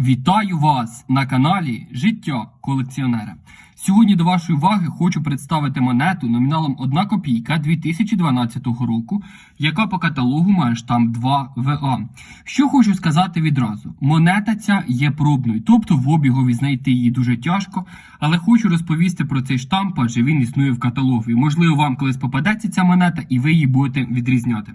Вітаю вас на каналі Життя колекціонера. Сьогодні до вашої уваги хочу представити монету номіналом 1 копійка 2012 року, яка по каталогу має штамп 2 ВА. Що хочу сказати відразу: монета ця є пробною, тобто в обігові знайти її дуже тяжко, але хочу розповісти про цей штамп, адже він існує в каталогі. Можливо, вам колись попадеться ця монета і ви її будете відрізняти.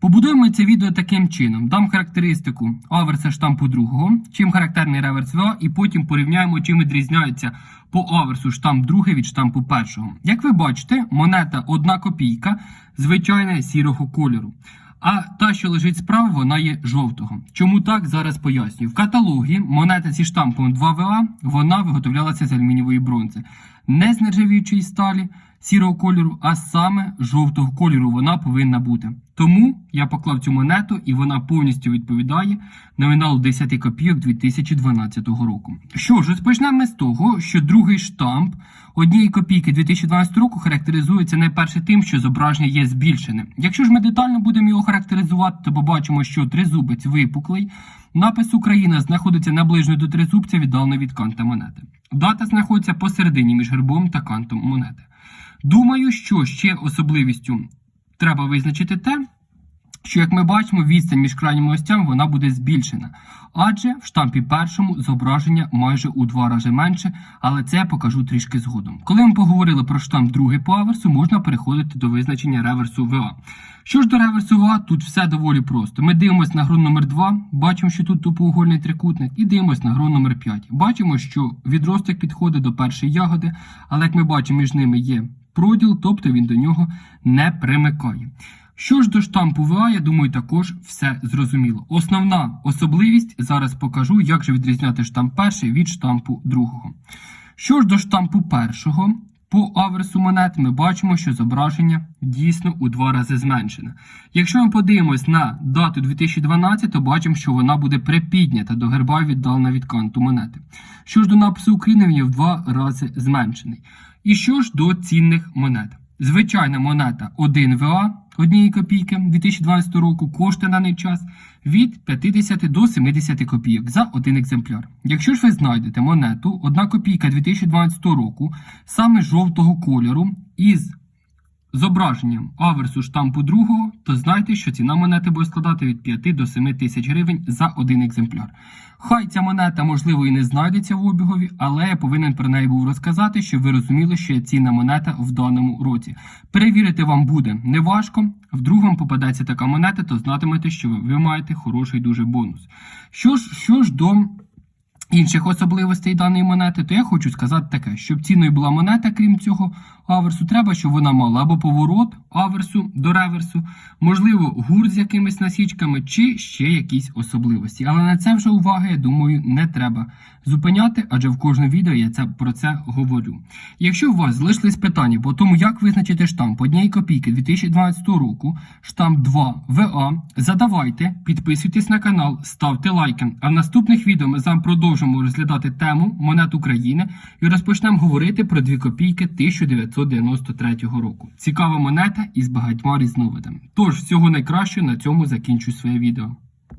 Побудуємо це відео таким чином: дам характеристику аверса штампу другого, чим характерний реверс ВА, і потім порівняємо, чим відрізняється по аверсу штамп другий від штампу першого. Як ви бачите, монета 1 копійка, звичайна сірого кольору. А та, що лежить справа, вона є жовтого. Чому так? Зараз пояснюю. В каталогі монета зі штампом 2ВА вона виготовлялася з алюмінієвої бронзи. Не з нержавіючої сталі сірого кольору, а саме жовтого кольору вона повинна бути. Тому я поклав цю монету і вона повністю відповідає номіналу 10 копійок 2012 року. Що ж, розпочнемо з того, що другий штамп однієї копійки 2012 року характеризується найперше тим, що зображення є збільшеним. Якщо ж ми детально будемо його характеризувати, то побачимо, що тризубець випуклий. Напис Україна знаходиться наближно до тризубця віддалено від канта монети. Дата знаходиться посередині між гербом та кантом монети. Думаю, що ще особливістю треба визначити те, що, як ми бачимо, відстань між крайніми остями вона буде збільшена. Адже в штампі першому зображення майже у два рази менше, але це я покажу трішки згодом. Коли ми поговорили про штамп другий по аверсу, можна переходити до визначення реверсу ВА. Що ж до реверсу ВА, тут все доволі просто. Ми дивимося на гру номер 2 бачимо, що тут тупоугольний трикутник, і дивимося на гру номер 5 Бачимо, що відросток підходить до першої ягоди, але як ми бачимо, між ними є проділ, тобто він до нього не примикає. Що ж до штампу ВА, я думаю, також все зрозуміло. Основна особливість зараз покажу, як же відрізняти штамп перший від штампу другого. Що ж до штампу першого, по аверсу монет ми бачимо, що зображення дійсно у два рази зменшене. Якщо ми подивимось на дату 2012, то бачимо, що вона буде припіднята до герба віддалена від канту монети. Що ж до напису України, він є в два рази зменшений. І що ж до цінних монет? Звичайна монета 1 ВА однієї копійки 2012 року коштує на даний час від 50 до 70 копійок за один екземпляр. Якщо ж ви знайдете монету 1 копійка 2012 року саме жовтого кольору із зображенням аверсу штампу другого, то знайте, що ціна монети буде складати від 5 до 7 тисяч гривень за один екземпляр. Хай ця монета, можливо, і не знайдеться в обігові, але я повинен про неї був розказати, щоб ви розуміли, що є цінна монета в даному році. Перевірити вам буде неважко. Вдруг вам попадеться така монета, то знатимете, що ви, маєте хороший дуже бонус. Що ж, що ж до інших особливостей даної монети, то я хочу сказати таке, щоб цінною була монета, крім цього аверсу, треба, щоб вона мала або поворот аверсу до реверсу, можливо, гурт з якимись насічками, чи ще якісь особливості. Але на це вже уваги, я думаю, не треба зупиняти, адже в кожному відео я це, про це говорю. Якщо у вас залишились питання по тому, як визначити штамп однієї копійки 2012 року, штамп 2 ВА, задавайте, підписуйтесь на канал, ставте лайки. А в наступних відео ми з вами продовжимо розглядати тему монет України і розпочнемо говорити про 2 копійки 1993 року. Цікава монета із багатьма різновидами. Тож, всього найкращого на цьому закінчу своє відео.